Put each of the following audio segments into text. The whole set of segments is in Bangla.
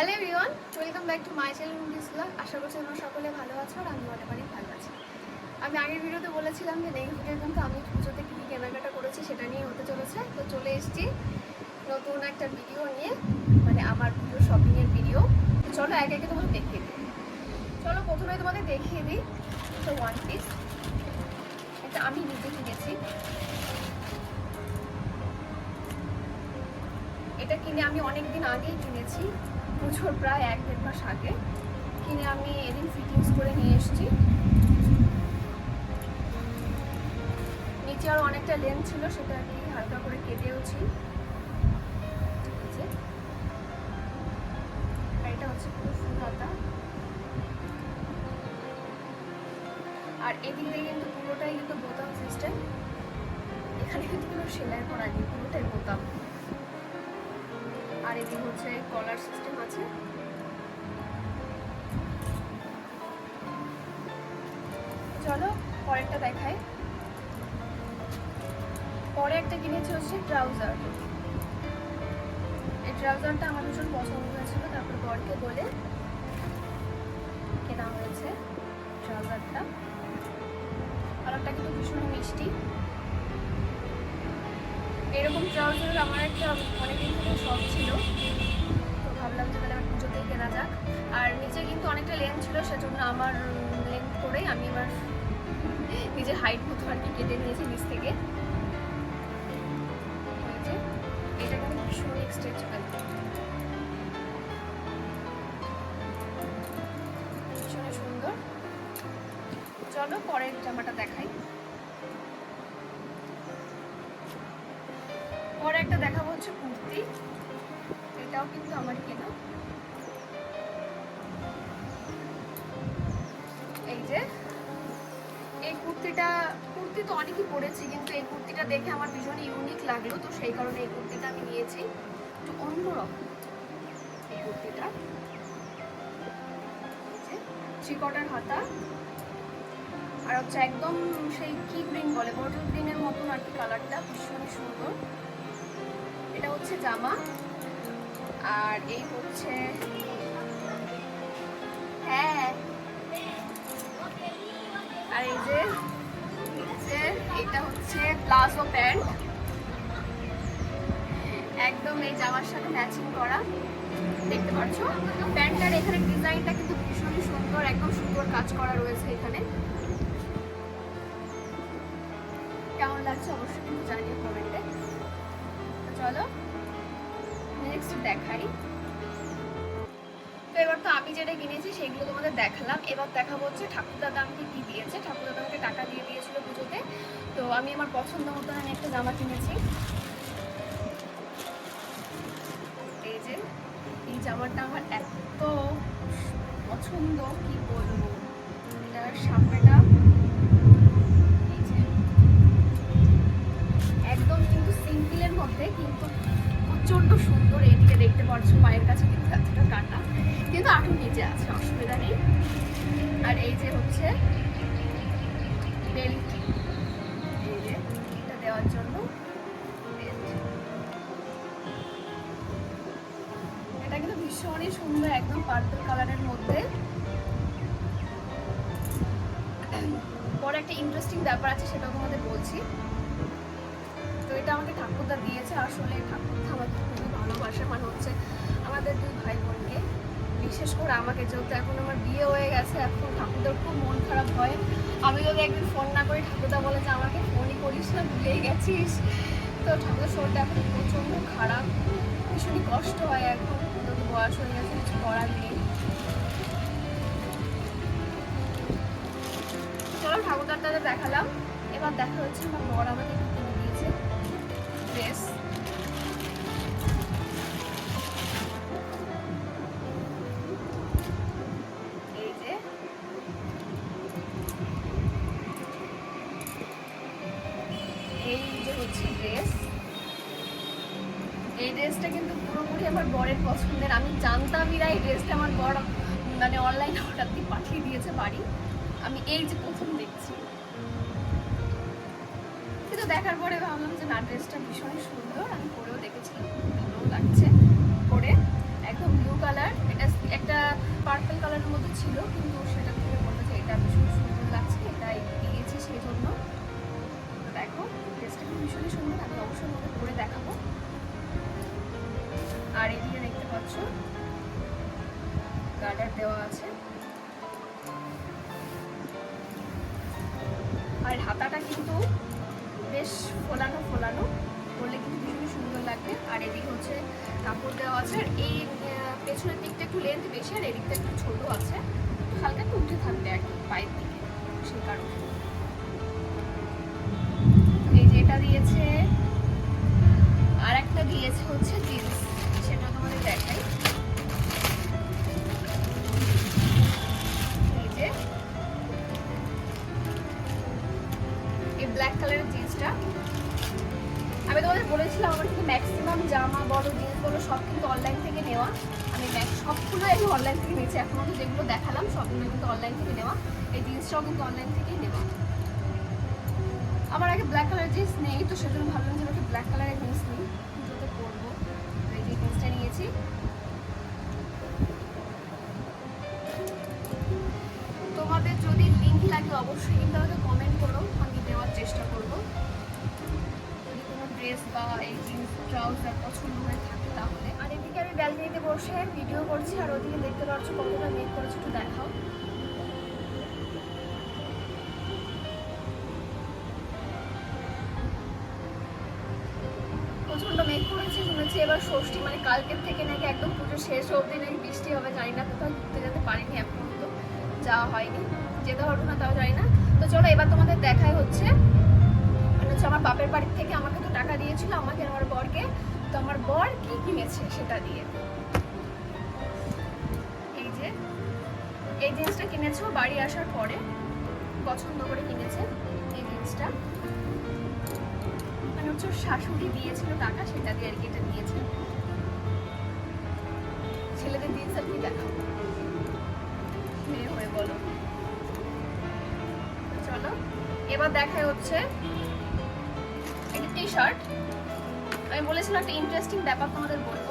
Hello everyone welcome back to my channel blog আশা করছি তোমরা সকলে ভালো আছো আর আমি অনেক ভালো আছি। আমি আগের ভিডিওতে বলেছিলাম যে নেক্সট ভিডিও কিন্তু আমি পুজোতে কী কী কেনাকাটা করেছি সেটা নিয়ে হতে চলেছে। তো চলে এসেছি নতুন একটা ভিডিও নিয়ে মানে আমার পুজো শপিংয়ের ভিডিও চলো একে একে তোমাদের দেখিয়ে দিই। চলো প্রথমে তোমাদের দেখিয়ে দিই তো ওয়ান পিস এটা আমি নিজে কিনেছি। এটা কিনে আমি অনেক দিন আগেই কিনেছি। পুজোর প্রায় এক দেড় মাস আগে কিনে আমি এদিন ফিটিংস করে নিয়ে এসেছি। নিচে আর অনেকটা লেন্থ ছিল, সেটা আমি হালকা করে কেটেওছি। এটা হচ্ছে আর এদিক দিয়ে কিন্তু পুরোটাই কিন্তু বোতাম সিস্টেম এখানে কিন্তু কোনো সেলাই করা নেই, পুরোটাই বোতাম। এদিকে হচ্ছে কলার সিস্টেম আছে। চলো পরেরটা দেখাই। পরে একটা কিনেছি হচ্ছে ট্রাউজার। এই ট্রাউজারটা আমার ভীষণ পছন্দ হয়েছিল, তারপর বরকে বলে কেনা হয়েছে ট্রাউজারটা। কালারটা কিন্তু ভীষণ মিষ্টি। এরকম ট্রাউজার আমার একটা অনেকদিন থেকে শখ ছিল। তো ভাবলাম যে তাহলে আমার পুজোতেই কেনা যাক। আর নিচে কিন্তু অনেকটা লেন্থ ছিল, সেজন্য আমার লেন্থ করেই আমি এবার নিজের হাইট মতো আর কি কেটে নিয়েছি নিচ থেকে। এটা কিন্তু সুন্দর চলো পরের জামাটা দেখাই। এটাও কিন্তু আমার কেনা। এই যে, এই কুর্তিটা, কুর্তি তো অনেকই পরেছি, কিন্তু এই কুর্তিটা দেখে আমার ভীষণ ইউনিক লাগল, তো সেই কারণে এই কুর্তিটা আমি নিয়েছি। একটু অন্যরকম এই কুর্তিটা। চিকটার হাতা। আর হচ্ছে একদম সেই কি গ্রিন বলে বটল গ্রিনের মতন আর কি কালারটা ভীষণই সুন্দর। এটা হচ্ছে জামা। আর এই হচ্ছে হ্যাঁ। আর এই যে এটা হচ্ছে প্লাজো প্যান্ট। একদম এই জামার সাথে ম্যাচিং করা। দেখতে পাচ্ছ? প্যান্টটার এখানে ডিজাইনটা কিন্তু ভীষণই সুন্দর, একদম সুন্দর কাজ করা রয়েছে এখানে। কেমন লাগছে অবশ্যই কিন্তু জানিয়ে কমেন্টে। চলো। নেক্সট দেখাই। তো এবার তো আমি যেটা কিনেছি সেগুলো তোমাদের দেখালাম। এবার দেখাবো হচ্ছে ঠাকুরদাদা আমাকে কি দিয়েছে। ঠাকুরদাদা আমাকে টাকা দিয়ে দিয়েছিল পুজোতে। তো আমি আমার পছন্দ মতো আমি একটা জামা কিনেছি। এই যে, এই জামাটা আমার এত পছন্দ, কি বলব? এটার সামনেটা দেখতে পায়ের কাছে কিন্তু এতটা কাটা কিন্তু আটু নিচে আছে, অসুবিধা নেই। আর এই যে হচ্ছে বেল্ট এটা দেওয়ার জন্য এটা কিন্তু ভীষণই সুন্দর, একদম পার্পল কালারের মধ্যে। পরে একটা ইন্টারেস্টিং ব্যাপার আছে, সেটাও তোমাদের বলছি। তো এটা আমাকে ঠাকুরদা দিয়েছে, আসলে ঠাকুরদা আমাকে খুবই ভালোবাসে মানে হচ্ছে আমাদের দুই ভাই বোনকে বিশেষ করে আমাকে, যেহেতু এখন আমার বিয়ে হয়ে গেছে, এখন ঠাকুরদার খুব মন খারাপ হয়। আমি যদি একদিন ফোন না করি, ঠাকুরদা বলে যে, আমাকে ফোনই করিস না, ভুলেই গেছিস। তো ঠাকুরের শরীরটা এখন প্রচণ্ড খারাপ। ভীষণই কষ্ট হয় এখন যদি বয়স হয়ে গেছে, কিছু করার নেই। চলো ঠাকুরদার দাদা দেখালাম। এবার দেখা হচ্ছে আমার বর আমাকে আমার বরের পছন্দের। আমি জানতামই না এই ড্রেসটা আমার বর মানে অনলাইন অর্ডার দিয়ে পাঠিয়ে দিয়েছে বাড়ি। আমি এই যে প্রথম দেখছি। কিন্তু দেখার পরে ভাবলাম যে না ড্রেসটা ভীষণ সুন্দর। আমি পরেও দেখেছিলাম ভালো লাগছে। পরে একদম ব্লু কালার এটা একটা পার্পল কালারের মধ্যে ছিল, কিন্তু পাচ্ছ গার্ডার দেওয়া আছে। একদম পুজো শেষ অবধি নাকি বৃষ্টি হবে, জানি না, কোথাও ঘুরতে যেতে পারিনি এখন তো, যাওয়া হয়নি, যেতে পারব না তাও জানি না। তো চলো এবার তোমাদের দেখাই হচ্ছে মানে হচ্ছে আমার বাপের বাড়ির থেকে আমাকে তো টাকা দিয়েছিল, আমাকে আমার বরকে, তো আমার বর কি কিনেছে সেটা দিয়ে। এই যে, এই জিন্সটা কিনেছো বাড়ি আসার পরে, পছন্দ করে কিনেছে এই জিন্সটা। মানে হচ্ছে শাশুড়ি দিয়েছিল টাকা, সেটা দিয়ে আর কি এটা নিয়েছে। চলো, এবার দেখায় হচ্ছে একটা টি শার্ট আমি বলেছিলাম একটা ইন্টারেস্টিং ব্যাপার তোমাদের বলব।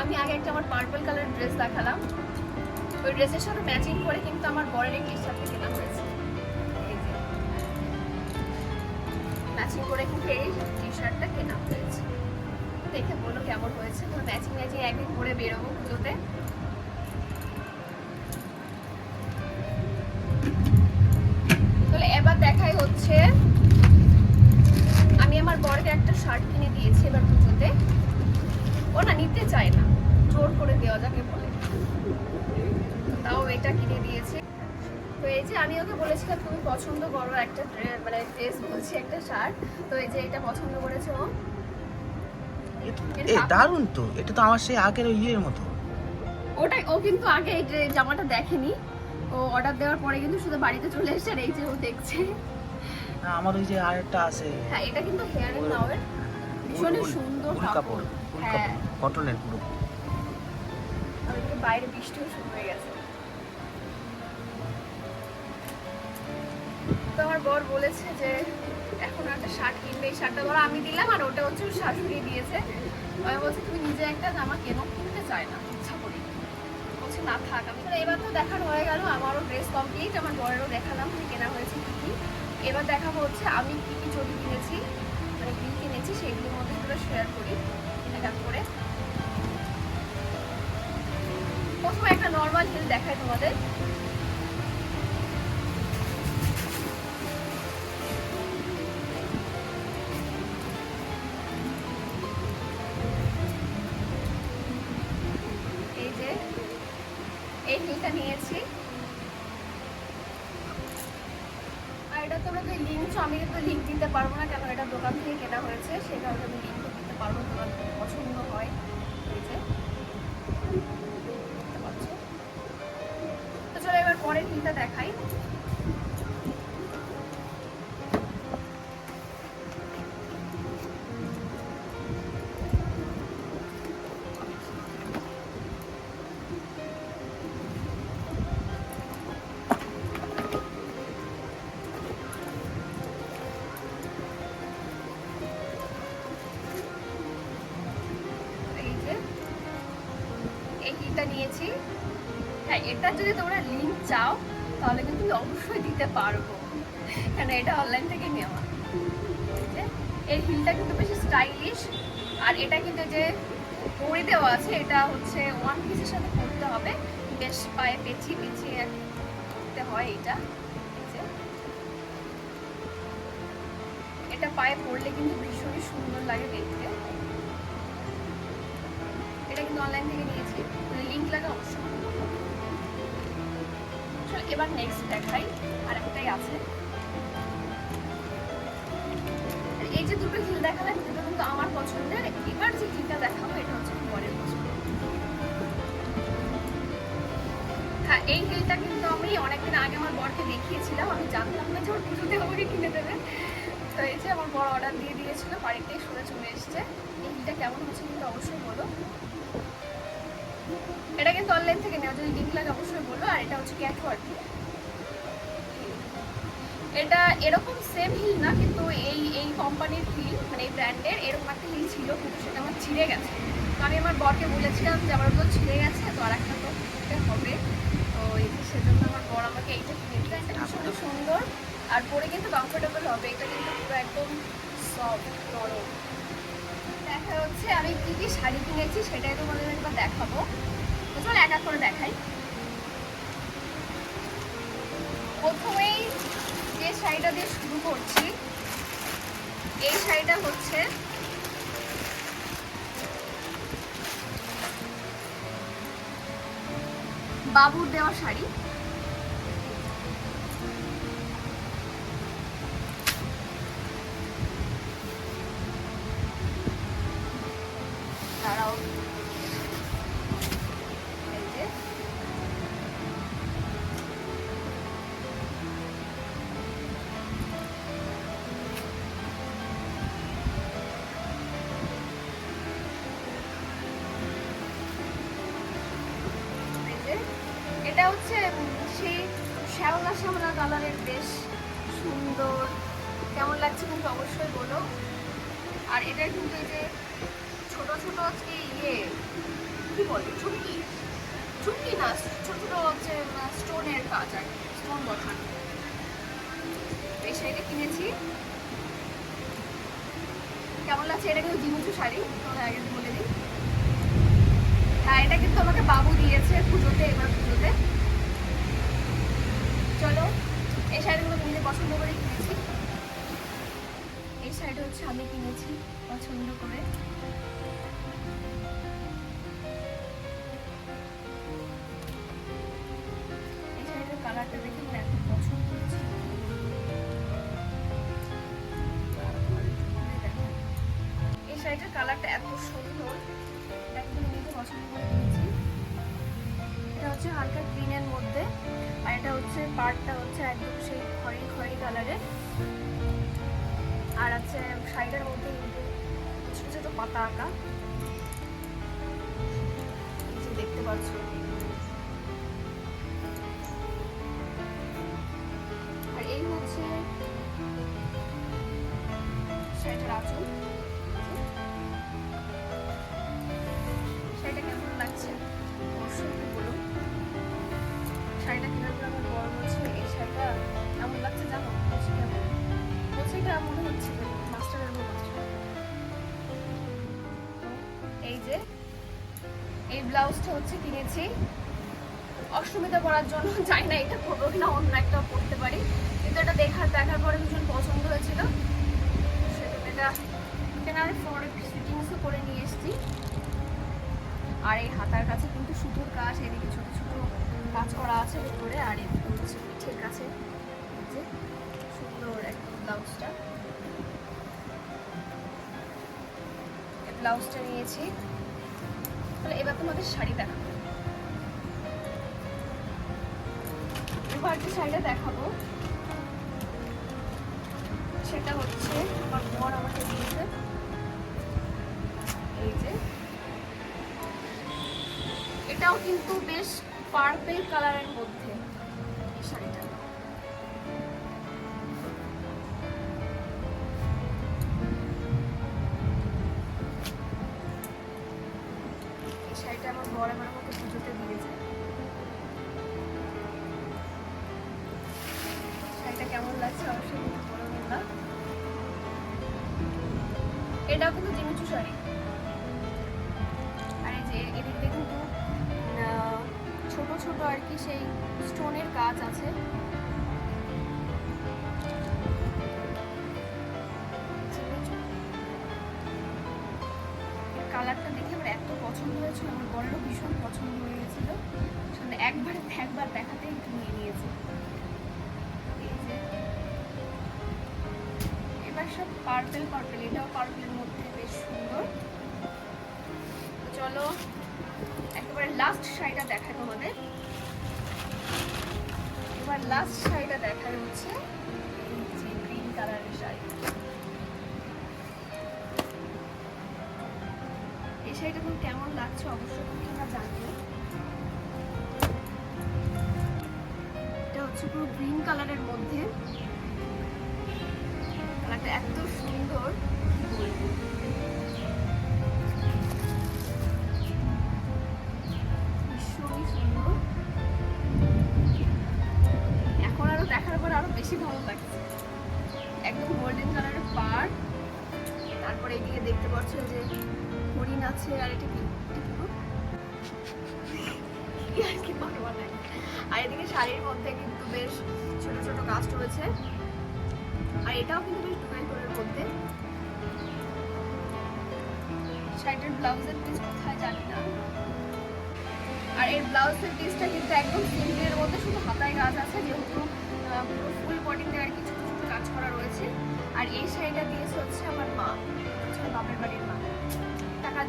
আমি আগে একটা আমার পার্পল কালার ড্রেস দেখালাম। ওই ড্রেসের সাথে ম্যাচিং করে কিন্তু আমার বরের এই টি শার্টটা কেনা হয়েছে। ম্যাচিং করে কিন্তু এই টি শার্টটা কেনা হয়েছে। দেখে বলো কেমন হয়েছে। তো ম্যাচিং ম্যাচিং একদিন পরে বেরোবো পুজোতে। তাহলে এবার দেখাই হচ্ছে, আমি আমার বরকে একটা শার্ট কিনে দিয়েছি এবার পুজোতে। ও না নিতে চায় না, জোর করে দেওয়া যাকে বলে। তাও এটা কিনে দিয়েছে। তো এই যে আমি ওকে বলেছিলাম, তুমি পছন্দ করো একটা মানে ড্রেস বলছি একটা শার্ট তো এই যে এটা পছন্দ করেছে ও। এ দারুণ তো। এটা তো আমার সেই আগের ওই ইয়ের মতো। ওটাই ও কিন্তু আগে এই যে জামাটা দেখেনি। ও অর্ডার দেওয়ার পরে কিন্তু শুধু বাড়িতে চলে এসেছে আর এই যে ও দেখছে। আমার ওই যে আরেকটা আছে। হ্যাঁ এটা কিন্তু হেয়ার এন্ড নাওয়ের ভীষণই সুন্দর কাপড়। হ্যাঁ। কটনের পুরো। বাইরে বৃষ্টিও শুরু হয়ে গেছে। তো আমার বর বলেছে যে এখন একটা শার্ট কিনবে, এই শার্টটা ধরো আমি দিলাম আর ওটা হচ্ছে শাশুড়ি দিয়েছে। আমি বলছি, তুমি নিজে একটা জামা কেন? কিনতে চায় না, ইচ্ছা করি বলছে, না থাক। আমি এবার তো দেখানো হয়ে গেল, আমারও ড্রেস কমপ্লিট আমার বরেরও দেখালাম কেনা হয়েছে কি কি? এবার দেখাবো হচ্ছে, আমি কি কি চটি কিনেছি মানে কি কিনেছি সেইগুলোর মধ্যে এগুলো শেয়ার করি এক করে। প্রথমে একটা নর্মাল হিল দেখাই তোমাদের। পরের দিনটা দেখাই। দিতে পারব। কেন এটা অনলাইন থেকে নেওয়া। এর হিলটা কিন্তু বেশি স্টাইলিশ আর এটা কিন্তু যে পরে দেওয়া আছে, এটা হচ্ছে ওয়ান পিসের সাথে পরতে হবে। বেশ পায়ে পেঁচিয়ে পেঁচিয়ে করতে হয় এটা। এটা পায়ে পরলে কিন্তু ভীষণই সুন্দর লাগে দেখতে। এটা কিন্তু অনলাইন থেকে নিয়েছি। লিঙ্ক লাগে অবশ্যই এবার নেক্সট দেখাই আর একটাই আছে। এই যে দুটো হিল দেখালাম, দুটো কিন্তু আমার পছন্দের। এবার যে হিলটা দেখাবো, এটা হচ্ছে বরের পছন্দ হ্যাঁ এই হিলটা কিন্তু আমি অনেকদিন আগে আমার বরকে দেখিয়েছিলাম। আমি জানতাম না যে ওর পুজোতে আমাকে কিনে দেবে। তো এই যে আমার বড় অর্ডার দিয়ে দিয়েছিল, বাড়িতেই শুনে চলে এসছে। এই হিলটা কেমন হচ্ছে কিন্তু অবশ্যই বলো। এটা কিন্তু অনলাইন থেকে নেওয়া, যদি লিঙ্ক লাগে অবশ্যই বলো, আর এটা হচ্ছে ক্যাটওয়ার্ক এটা এরকম সেম হিল না, কিন্তু এই এই কোম্পানির হিল মানে এই ব্র্যান্ডের এরকম একটা হিল ছিল, কিন্তু সেটা আমার ছিঁড়ে গেছে। তো আমি আমার বরকে বলেছিলাম যে আমার ওগুলো ছিঁড়ে গেছে, তো আর একটা তো কিনতে হবে। তো এই সেজন্য আমার বর আমাকে এইটা কিনে দিল এটা ভীষণ সুন্দর। আর পরে কিন্তু কমফোর্টেবল হবে, এটা কিন্তু পুরো একদম সফট নরম। দেখা হচ্ছে আমি কী কী শাড়ি কিনেছি, সেটাই তোমাদের একবার দেখাবো। তো চল এক এক করে দেখাই। প্রথমেই যে শাড়িটা দিয়ে শুরু করছি, এই শাড়িটা হচ্ছে বাবুর দেওয়া শাড়ি। কালারের বেশ সুন্দর। কেমন লাগছে কিন্তু অবশ্যই বলো। আর এটা কিন্তু যে ছোট ছোট আজকে ইয়ে কি বলে চুমকি চুমকি না, ছোট ছোট হচ্ছে স্টোনের কাজ আর স্টোন বসানো। এই শাড়িটা কিনেছি। কেমন লাগছে? এটা কিন্তু জিমুচু শাড়ি তোমাদের আগে বলে দিই। হ্যাঁ এটা কিন্তু আমাকে বাবু দিয়েছে পুজোতে, এবার পুজোতে। চলো। এই শাড়িগুলো নিজে পছন্দ করে কিনেছি। এই শাড়িটা হচ্ছে আমি কিনেছি পছন্দ করে। এই শাড়িটার কালারটা দেখে আমার পছন্দ হয়েছে এই শাড়িটার কালারটা এত সুন্দর একদম নিজে পছন্দ করে কিনেছি। এটা হচ্ছে হালকা গ্রিনের মধ্যে, আর এটা হচ্ছে পার্টটা পাতা আঁকা। দেখতে পাচ্ছ। আর এই হচ্ছে শাড়িটার আঁচল। এই ব্লাউজটা হচ্ছে কিনেছি। অষ্টমীতে পরার জন্য চাই না, এটা পরবো কিনা, অন্য একটা পরতে পারি। কিন্তু এটা দেখার দেখার পরে ভীষণ পছন্দ হয়েছিল। সেজন্য এটা কেনার পরে ফিটিংসও করে নিয়ে এসেছি। আর এই হাতার কাছে কিন্তু সুতোর কাজ, এদিকে ছোট ছোট কাজ করা আছে ভেতরে, আর এদিকে হচ্ছে পিঠের কাছে। সুন্দর একটা ব্লাউজটা। এই ব্লাউজটা নিয়েছি। তাহলে এবার তোমাদের শাড়ি দেখাবো। শাড়িটা দেখাবো, সেটা হচ্ছে আমার বর আমাকে দিয়েছে। এই যে। এটাও কিন্তু বেশ পার্পেল কালারের মধ্যে এই শাড়িটা। এটাও কিন্তু জিমিচু শাড়ি আর এই যে এদিকে কিন্তু ছোট ছোট আর কি সেই স্টোনের কাজ আছে। কালারটা দেখে আমার এত পছন্দ হয়েছিল, আমার বড়েরও ভীষণ পছন্দ হয়ে গেছিল আসলে একবার একবার দেখাতেই নিয়ে নিয়েছে। এবার সব পার্পেল পার্পেল এটাও পার্পেলের চলো, একেবারে লাস্ট শাড়িটা দেখাই তোমাদের। এবার লাস্ট শাড়িটা দেখাই হচ্ছে গ্রিন কালারের শাড়ি। এই শাড়িটা তোমার কেমন লাগছে অবশ্যই তোমরা জানিও। এটা হচ্ছে পুরো গ্রিন কালারের মধ্যে। কালারটা এত সুন্দর। বলব বেশি ভালো লাগছে। একদম গোল্ডেন কালারের পাড়। তারপরে এদিকে দেখতে পাচ্ছ যে হরিণ আছে, আর এটা কি? আর এদিকে শাড়ির মধ্যে কিন্তু বেশ ছোট ছোট কাজ রয়েছে। আর এটাও কিন্তু বেশ ডুয়েল টোনের মধ্যে। শাড়িটার ব্লাউজের পিস কোথায় জানি না। আর এর ব্লাউজের পিসটা কিন্তু একদম সিম্পলের মধ্যে, শুধু হাতায় গাছ আছে, যেহেতু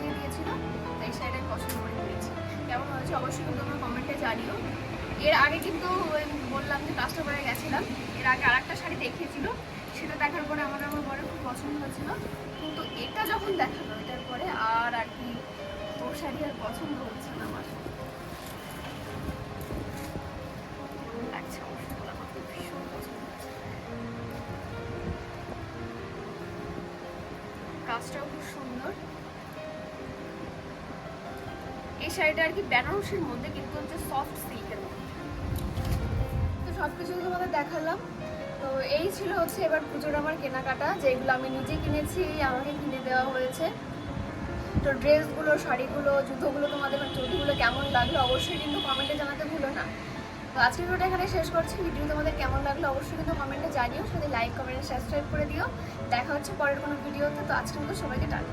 দিয়ে দিয়েছিল তো এই শাড়িটা আমি পছন্দ করে নিয়েছি। কেমন হয়েছে অবশ্যই কিন্তু আমার কমেন্টে জানিও। এর আগে কিন্তু বললাম যে কাস্টমারে গেছিলাম। এর আগে আরেকটা শাড়ি দেখিয়েছিল, সেটা দেখার পরে আমার আমার বড় খুব পছন্দ হয়েছিল। কিন্তু এটা যখন দেখাল, এটার পরে আর আর কি তোর শাড়ি আর পছন্দ হচ্ছে না আমার। কাজটাও খুব সুন্দর। এই শাড়িটা আর কি বেনারসির মধ্যে, কিন্তু হচ্ছে সফট সিল্কের মধ্যে। তো সব কিছু তোমাদের দেখালাম। তো এই ছিল হচ্ছে এবার পুজোর আমার কেনাকাটা, যেগুলো আমি নিজে কিনেছি, আমাকে কিনে দেওয়া হয়েছে। তো ড্রেসগুলো, শাড়িগুলো, জুতোগুলো তোমাদের মানে চুড়িগুলো কেমন লাগল অবশ্যই কিন্তু কমেন্টে জানাতে ভুলো না। তো আজকের ভিডিওটা এখানে শেষ করছি। ভিডিও তোমাদের কেমন লাগল অবশ্যই কিন্তু কমেন্টে জানিও। সাথে লাইক কমেন্ট সাবস্ক্রাইব করে দিও। দেখা হচ্ছে পরের কোনো ভিডিওতে। তো আজকের মতো সবাইকে টাটা।